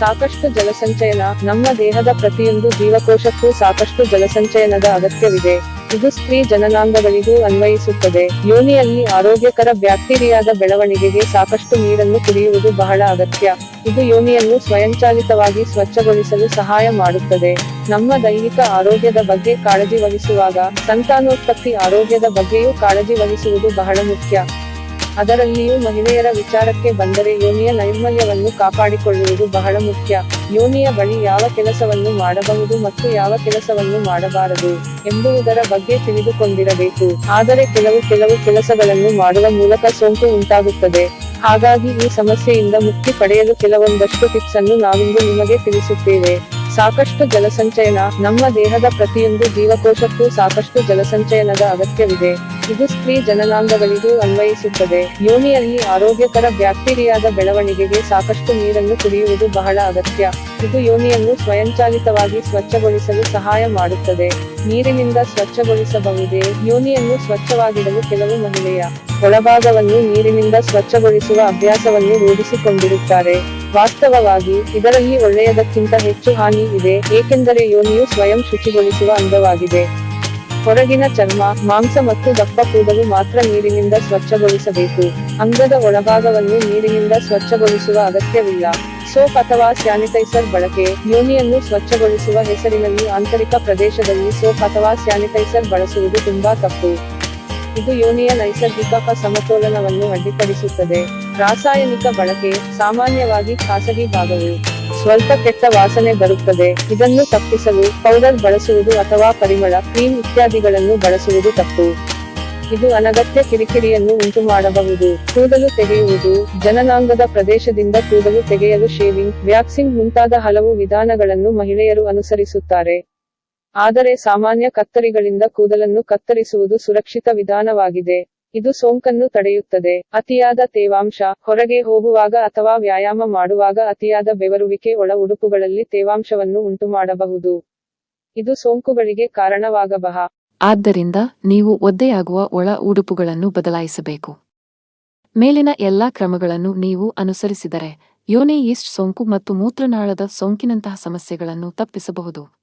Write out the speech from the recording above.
ಸಾಕಷ್ಟು ಜಲಸಂಚಯನ, ನಮ್ಮ ದೇಹದ ಪ್ರತಿಯೊಂದು ಜೀವಕೋಶಕ್ಕೂ ಸಾಕಷ್ಟು ಜಲಸಂಚಯನದ ಅಗತ್ಯವಿದೆ. ಇದು ಸ್ತ್ರೀ ಜನನಾಂಗಗಳಿಗೂ ಅನ್ವಯಿಸುತ್ತದೆ. ಯೋನಿಯಲ್ಲಿ ಆರೋಗ್ಯಕರ ಬ್ಯಾಕ್ಟೀರಿಯಾದ ಬೆಳವಣಿಗೆಗೆ ಸಾಕಷ್ಟು ನೀರನ್ನು ಕುಡಿಯುವುದು ಬಹಳ ಅಗತ್ಯ. ಇದು ಯೋನಿಯನ್ನು ಸ್ವಯಂಚಾಲಿತವಾಗಿ ಸ್ವಚ್ಛಗೊಳಿಸಲು ಸಹಾಯ ಮಾಡುತ್ತದೆ. ನಮ್ಮ ದೈಹಿಕ ಆರೋಗ್ಯದ ಬಗ್ಗೆ ಕಾಳಜಿ ವಹಿಸುವಾಗ, ಸಂತಾನೋತ್ಪತ್ತಿ ಆರೋಗ್ಯದ ಬಗ್ಗೆಯೂ ಕಾಳಜಿ ವಹಿಸುವುದು ಬಹಳ ಮುಖ್ಯ. ಅದರಲ್ಲಿಯೂ ಮಹಿಳೆಯರ ವಿಚಾರಕ್ಕೆ ಬಂದರೆ ಯೋನಿಯ ನೈರ್ಮಲ್ಯವನ್ನು ಕಾಪಾಡಿಕೊಳ್ಳುವುದು ಬಹಳ ಮುಖ್ಯ. ಯೋನಿಯ ಬಳಿ ಯಾವ ಕೆಲಸವನ್ನು ಮಾಡಬಹುದು ಮತ್ತು ಯಾವ ಕೆಲಸವನ್ನು ಮಾಡಬಾರದು ಎಂಬುದರ ಬಗ್ಗೆ ತಿಳಿದುಕೊಂಡಿರಬೇಕು. ಆದರೆ ಕೆಲವು ಕೆಲವು ಕೆಲಸಗಳನ್ನು ಮಾಡುವ ಮೂಲಕ ಸೋಂಕು ಉಂಟಾಗುತ್ತದೆ. ಹಾಗಾಗಿ ಈ ಸಮಸ್ಯೆಯಿಂದ ಮುಕ್ತಿ ಪಡೆಯಲು ಕೆಲವೊಂದಷ್ಟು ಟಿಪ್ಸ್ ಅನ್ನು ನಾವಿಂದು ನಿಮಗೆ ತಿಳಿಸುತ್ತೇವೆ. ಸಾಕಷ್ಟು ಜಲಸಂಚಯನ, ನಮ್ಮ ದೇಹದ ಪ್ರತಿಯೊಂದು ಜೀವಕೋಶಕ್ಕೂ ಸಾಕಷ್ಟು ಜಲಸಂಚಯನದ ಅಗತ್ಯವಿದೆ. ಇದು ಸ್ತ್ರೀ ಜನನಾಂಗಗಳಿಗೂ ಅನ್ವಯಿಸುತ್ತದೆ. ಯೋನಿಯಲ್ಲಿ ಆರೋಗ್ಯಕರ ಬ್ಯಾಕ್ಟೀರಿಯಾದ ಬೆಳವಣಿಗೆಗೆ ಸಾಕಷ್ಟು ನೀರನ್ನು ಕುಡಿಯುವುದು ಬಹಳ ಅಗತ್ಯ. ಇದು ಯೋನಿಯನ್ನು ಸ್ವಯಂಚಾಲಿತವಾಗಿ ಸ್ವಚ್ಛಗೊಳಿಸಲು ಸಹಾಯ ಮಾಡುತ್ತದೆ. ನೀರಿನಿಂದ ಸ್ವಚ್ಛಗೊಳಿಸಬಹುದೇ? ಯೋನಿಯನ್ನು ಸ್ವಚ್ಛವಾಗಿಡಲು ಕೆಲವು ಮಹಿಳೆಯ ಒಳಭಾಗವನ್ನು ನೀರಿನಿಂದ ಸ್ವಚ್ಛಗೊಳಿಸುವ ಅಭ್ಯಾಸವನ್ನು ರೂಢಿಸಿಕೊಂಡಿರುತ್ತಾರೆ. ವಾಸ್ತವವಾಗಿ, ಇದರಲ್ಲಿ ಒಳ್ಳೆಯದಕ್ಕಿಂತ ಹೆಚ್ಚು ಹಾನಿ ಇದೆ, ಏಕೆಂದರೆ ಯೋನಿಯು ಸ್ವಯಂ ಶುಚಿಗೊಳಿಸುವ ಅಂಗವಾಗಿದೆ. ಹೊರಗಿನ ಚರ್ಮ, ಮಾಂಸ ಮತ್ತು ದಪ್ಪ ಕೂದಲು ಮಾತ್ರ ನೀರಿನಿಂದ ಸ್ವಚ್ಛಗೊಳಿಸಬೇಕು. ಅಂಗದ ಒಳಭಾಗವನ್ನು ನೀರಿನಿಂದ ಸ್ವಚ್ಛಗೊಳಿಸುವ ಅಗತ್ಯವಿಲ್ಲ. ಸೋಪ್ ಅಥವಾ ಸ್ಯಾನಿಟೈಸರ್ ಬಳಕೆ, ಯೋನಿಯನ್ನು ಸ್ವಚ್ಛಗೊಳಿಸುವ ಹೆಸರಿನಲ್ಲಿ ಆಂತರಿಕ ಪ್ರದೇಶದಲ್ಲಿ ಸೋಪ್ ಅಥವಾ ಸ್ಯಾನಿಟೈಸರ್ ಬಳಸುವುದು ತುಂಬಾ ತಪ್ಪು. ಇದು ಯೋನಿಯ ನೈಸರ್ಗಿಕ ಸಮತೋಲನವನ್ನು ಅಡ್ಡಿಪಡಿಸುತ್ತದೆ. ರಾಸಾಯನಿಕ ಬಳಕೆ, ಸಾಮಾನ್ಯವಾಗಿ ಖಾಸಗಿ ಭಾಗವು. ಸ್ವಲ್ಪ ಕೆಟ್ಟ ವಾಸನೆ ಬರುತ್ತದೆ. ಇದನ್ನು ತಪ್ಪಿಸಲು ಪೌಡರ್ ಬಳಸುವುದು ಅಥವಾ ಪರಿಮಳ ಕ್ರೀಮ್ ಇತ್ಯಾದಿಗಳನ್ನು ಬಳಸುವುದು ತಪ್ಪು. ಇದು ಅನಗತ್ಯ ಕಿರಿಕಿರಿಯನ್ನು ಉಂಟುಮಾಡಬಹುದು. ಕೂದಲು ತೆಗೆಯುವುದು, ಜನನಾಂಗದ ಪ್ರದೇಶದಿಂದ ಕೂದಲು ತೆಗೆಯಲು ಶೇವಿಂಗ್ ವ್ಯಾಕ್ಸಿಂಗ್ ಮುಂತಾದ ಹಲವು ವಿಧಾನಗಳನ್ನು ಮಹಿಳೆಯರು ಅನುಸರಿಸುತ್ತಾರೆ. ಆದರೆ ಸಾಮಾನ್ಯ ಕತ್ತರಿಗಳಿಂದ ಕೂದಲನ್ನು ಕತ್ತರಿಸುವುದು ಸುರಕ್ಷಿತ ವಿಧಾನವಾಗಿದೆ. ಇದು ಸೋಂಕನ್ನು ತಡೆಯುತ್ತದೆ. ಅತಿಯಾದ ತೇವಾಂಶ ಹೊರಗೆ ಹೋಗುವಾಗ ಅಥವಾ ವ್ಯಾಯಾಮ ಮಾಡುವಾಗ ಅತಿಯಾದ ಬೆವರುವಿಕೆ ಒಳ ಉಡುಪುಗಳಲ್ಲಿ ತೇವಾಂಶವನ್ನು ಉಂಟುಮಾಡಬಹುದು. ಇದು ಸೋಂಕುಗಳಿಗೆ ಕಾರಣವಾಗಬಹ. ಆದ್ದರಿಂದ ನೀವು ಒದ್ದೆಯಾಗುವ ಒಳ ಉಡುಪುಗಳನ್ನು ಬದಲಾಯಿಸಬೇಕು. ಮೇಲಿನ ಎಲ್ಲಾ ಕ್ರಮಗಳನ್ನು ನೀವು ಅನುಸರಿಸಿದರೆ ಯೋನಿ ಈಸ್ಟ್ ಸೋಂಕು ಮತ್ತು ಮೂತ್ರನಾಳದ ಸೋಂಕಿನಂತಹ ಸಮಸ್ಯೆಗಳನ್ನು ತಪ್ಪಿಸಬಹುದು.